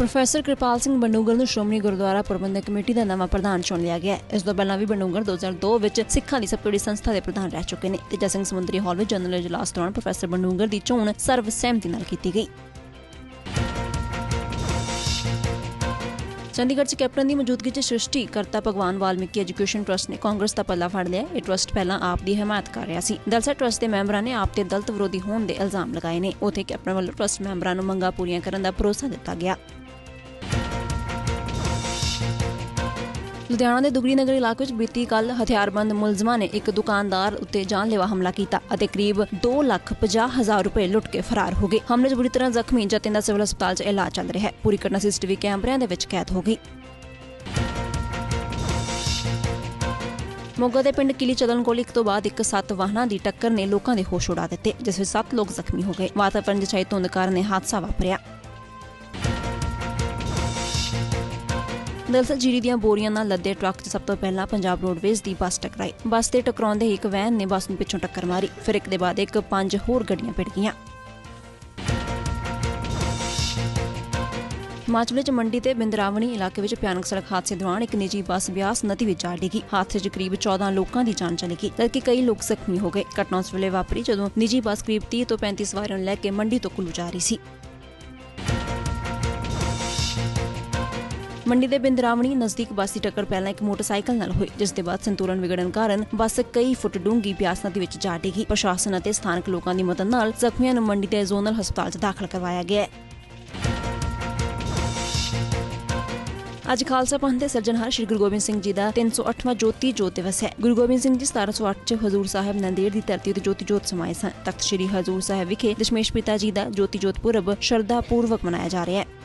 Professor Kirpal Singh Badungar ਨੂੰ ਸ਼੍ਰੋਮਣੀ ਗੁਰਦੁਆਰਾ ਪ੍ਰਬੰਧਕ committee ਦਾ ਨਵਾਂ ਪ੍ਰਧਾਨ ਚੁਣ ਲਿਆ ਗਿਆ ਹੈ। ਇਸ ਤੋਂ ਪਹਿਲਾਂ ਵੀ ਬਨੂਗਲ 2002 ਵਿੱਚ ਸਿੱਖਾਂ ਦੀ ਸਭ ਤੋਂ ਵੱਡੀ ਸੰਸਥਾ ਦੇ ਪ੍ਰਧਾਨ ਰਹਿ ਚੁੱਕੇ ਨੇ ਤੇਜਾ ਸਿੰਘ ਸਮੁੰਦਰੀ ਹਾਲ ਵਿੱਚ ਜਨਰਲ ਇਜਲਾਸ ਦੌਰਾਨ ਪ੍ਰੋਫੈਸਰ ਬਨੂਗਲ ਦੀ ਚੋਣ ਸਰਵ ਸਹਿਮਤੀ ਨਾਲ ਕੀਤੀ ਗਈ। ਚੰਡੀਗੜ੍ਹ 'ਚ ਕੈਪਟਨ ਦੀ ਮੌਜੂਦਗੀ 'ਚ ਸ੍ਰਿਸ਼ਟੀ ਕਰਤਾ ਭਗਵਾਨ ਵਾਲਮੀਕੀ ਐਜੂਕੇਸ਼ਨ ਟਰਸਟ ਨੇ ਕਾਂਗਰਸ ਦਾ ਪੱਲਾ ਫੜ ਲਿਆ ਇਹ ਟਰਸਟ ਪਹਿਲਾਂ ਆਪ ਦੀ ਹਮਾਇਤ ਕਰ ਰਿਹਾ ਸੀ। ਦਲਸਾ ਟਰਸਟ ਦੇ ਮੈਂਬਰਾਂ ਨੇ ਆਪ ਤੇ ਦਲਤ ਵਿਰੋਧੀ ਹੋਣ ਦੇ ਇਲਜ਼ਾਮ ਲਗਾਏ ਨੇ। ਉਥੇ ਕੈਪਟਨ ਵੱਲੋਂ ਟਰਸਟ ਮੈਂਬਰਾਂ ਨੂੰ ਮੰਗਾਂ ਪੂਰੀਆਂ ਕਰਨ ਦਾ ਭਰੋਸਾ ਦਿੱਤਾ ਗਿਆ। ਲੁਧਿਆਣਾ ਦੇ ਦੁਗਰੀ ਨਗਰ ਇਲਾਕੇ ਵਿੱਚ ਬੀਤੀ ਕੱਲ ਹਥਿਆਰਬੰਦ ਮੁਲਜ਼ਮਾਂ ਨੇ ਇੱਕ ਦੁਕਾਨਦਾਰ ਉੱਤੇ ਜਾਨਲੇਵਾ ਹਮਲਾ ਕੀਤਾ ਅਤੇ ਕਰੀਬ 2 ਲੱਖ 50 ਹਜ਼ਾਰ ਰੁਪਏ ਲੁੱਟ ਕੇ ਫਰਾਰ ਹੋ ਗਏ। ਹਮਲੇ 'ਚ ਬੁਰੀ ਤਰ੍ਹਾਂ ਜ਼ਖਮੀ ਜਤਿਨ ਦਾ ਸਿਵਲ ਹਸਪਤਾਲ 'ਚ ਇਲਾਜ ਚੱਲ ਰਿਹਾ ਹੈ। ਪੂਰੀ ਘਟਨਾ ਸੀਸੀਟੀਵੀ ਕੈਮਰਿਆਂ ਦੇ ਵਿੱਚ ਕੈਦ ਹੋ ਗਈ। ਮੋਗਾ ਦੇ ਪਿੰਡ ਕਿਲੀ ਚਦਨ ਕੋਲ ਇੱਕ ਤੋਂ ਬਾਅਦ ਇੱਕ ਸੱਤ ਵਾਹਨਾਂ ਦੀ ਟੱਕਰ ਨੇ ਲੋਕਾਂ ਦੇ ਹੋਸ਼ ਉਡਾ ਦਿੱਤੇ, ਜਿਸ ਵਿੱਚ ਸੱਤ ਲੋਕ ਜ਼ਖਮੀ ਹੋ ਗਏ। ਵਾਤਾਵਰਣ 'ਚ ਛਾਈ ਧੁੰਦ ਕਾਰਨ ਇਹ ਹਾਦਸਾ ਵਾਪਰਿਆ। ਦਰਅਸਲ ਜੀਰੀ ਦੀਆਂ ਬੋਰੀਆਂ ਨਾਲ ਲੱਦੇ ਟਰੱਕ 'ਚ ਸਭ ਤੋਂ ਪਹਿਲਾਂ ਪੰਜਾਬ ਰੋਡਵੇਜ਼ ਦੀ ਬੱਸ ਟਕਰਾਈ। ਬੱਸ ਤੇ ਟਕਰਾਉਂਦੇ ਇੱਕ ਵੈਨ ਨੇ ਬੱਸ ਨੂੰ ਪਿੱਛੋਂ ਟੱਕਰ ਮਾਰੀ, ਫਿਰ ਇੱਕ ਦੇ ਬਾਅਦ ਇੱਕ ਪੰਜ ਹੋਰ ਗੱਡੀਆਂ ਭਿੜ ਗਈਆਂ। ਹਿਮਾਚਲ ਵਿੱਚ ਮੰਡੀ ਤੇ ਬਿੰਦਰਾਵਣੀ ਇਲਾਕੇ ਵਿੱਚ ਭਿਆਨਕ ਸੜਕ ਹਾਦਸੇ ਦੌਰਾਨ ਇੱਕ ਨਿੱਜੀ ਬੱਸ ਬਿਆਸ ਨਦੀ ਵਿੱਚ ਜਾ ਡਿੱਗੀ। ਹਾਦਸੇ 'ਚ ਕਰੀਬ 14 ਲੋਕਾਂ ਦੀ ਜਾਨ ਚਲੀ ਗਈ, ਜਦਕਿ ਕਈ ਲੋਕ ਜ਼ਖਮੀ ਹੋ ਗਏ। ਘਟਨਾ ਉਸ ਵੇਲੇ ਵਾਪਰੀ ਜਦੋਂ ਨਿੱਜੀ ਬੱਸ ਕਰੀਬ 30 ਤੋਂ 35 ਸਵਾਰੀਆਂ ਨੂੰ ਲੈ ਕੇ ਮੰਡੀ ਤੋਂ ਕੁੱਲੂ ਜਾ ਰਹੀ ਸੀ। ਮੰਡੀ ਦੇ ਬਿੰਦਰਾਵਣੀ ਨਜ਼ਦੀਕ ਬੱਸ ਦੀ ਟੱਕਰ ਪਹਿਲਾਂ ਇੱਕ ਮੋਟਰਸਾਈਕਲ ਨਾਲ ਹੋਈ, ਜਿਸ ਦੇ ਬਾਅਦ ਸੰਤੁਲਨ ਵਿਗੜਨ ਕਾਰਨ ਬੱਸ ਕਈ ਫੁੱਟ ਡੂੰਘੀ ਬਿਆਸ ਨਦੀ ਵਿੱਚ ਜਾ ਡਿੱਗੀ। ਪ੍ਰਸ਼ਾਸਨ ਅਤੇ ਸਥਾਨਕ ਲੋਕਾਂ ਦੀ ਮਦਦ ਨਾਲ ਜ਼ਖਮੀਆਂ ਨੂੰ ਮੰਡੀ ਦੇ ਜ਼ੋਨਲ ਹਸਪਤਾਲ 'ਚ ਦਾਖਲ ਕਰਵਾਇਆ ਗਿਆ ਹੈ। ਅੱਜ ਖਾਲਸਾ ਪੰਥ ਦੇ ਸਿਰਜਣਹਾਰ ਸ੍ਰੀ ਗੁਰੂ ਗੋਬਿੰਦ ਸਿੰਘ ਜੀ ਦਾ 308ਵਾਂ ਜੋਤੀ ਜੋਤ ਦਿਵਸ ਹੈ। ਗੁਰੂ ਗੋਬਿੰਦ ਸਿੰਘ ਜੀ 1708 ਚ ਹਜ਼ੂਰ ਸਾਹਿਬ ਨੰਦੇੜ ਦੀ ਧਰਤੀ ਤੇ ਜੋਤੀ ਜੋਤ ਸਮਾਏ ਸਨ। ਤਖਤ ਸ੍ਰੀ ਹਜ਼ੂਰ ਸਾਹਿਬ ਵਿਖੇ ਦਸ਼ਮੇਸ਼ ਪਿਤਾ ਜੀ ਦਾ ਜੋਤੀ ਜੋਤ ਪੁਰਬ ਸ਼ਰਧਾ ਪੂਰਵਕ ਮਨਾਇਆ ਜਾ ਰਿਹਾ ਹੈ।